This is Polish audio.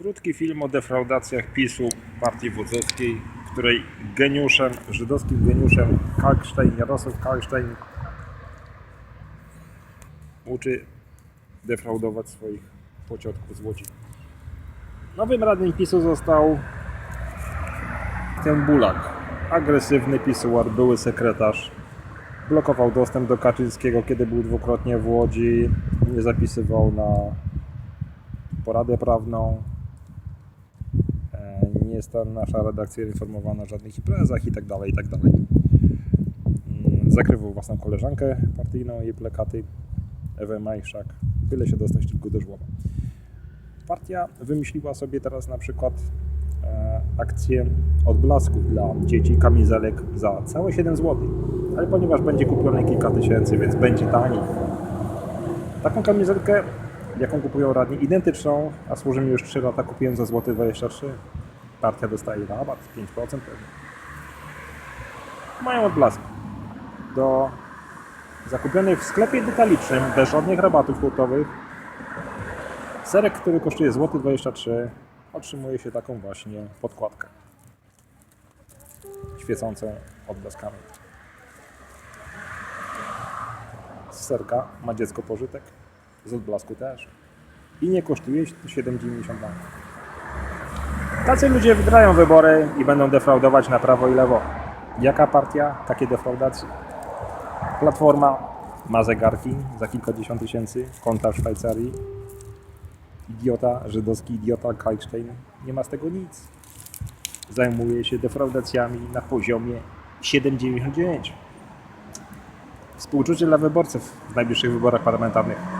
Krótki film o defraudacjach PiSu partii wodząckiej, w której geniuszem, żydowskim geniuszem Kalkstein, Jarosław Kalkstein uczy defraudować swoich pociotków z Łodzi. Nowym radnym PiSu został ten Bulak, agresywny pisuar, były sekretarz. Blokował dostęp do Kaczyńskiego, kiedy był dwukrotnie w Łodzi. Nie zapisywał na poradę prawną. Jest ta nasza redakcja informowana o żadnych imprezach i tak dalej, i tak dalej. Mm, Zakrywał własną koleżankę partyjną, jej plakaty, Ewę Majszak. Byle się dostać tylko do żłoba. Partia wymyśliła sobie teraz na przykład e, akcję odblasków dla dzieci, kamizelek za całe 7 zł. Ale ponieważ będzie kupione kilka tysięcy, więc będzie taniej. Taką kamizelkę, jaką kupują radni, identyczną, a służy mi już 3 lata, kupiłem za złoty 23. Partia dostaje rabat 5% pewnie. Mają odblask do zakupionych w sklepie detalicznym, bez żadnych rabatów hurtowych. Serek, który kosztuje złoty 23, otrzymuje się taką właśnie podkładkę świecącą odblaskami. Z serka ma dziecko pożytek, z odblasku też. I nie kosztuje 7,90 Tacy ludzie wygrają wybory i będą defraudować na prawo i lewo. Jaka partia? Takie defraudacje. Platforma ma zegarki za kilkadziesiąt tysięcy, konta w Szwajcarii. Idiota, żydowski idiota Kalkstein nie ma z tego nic. Zajmuje się defraudacjami na poziomie 7,99. Współczucie dla wyborców w najbliższych wyborach parlamentarnych.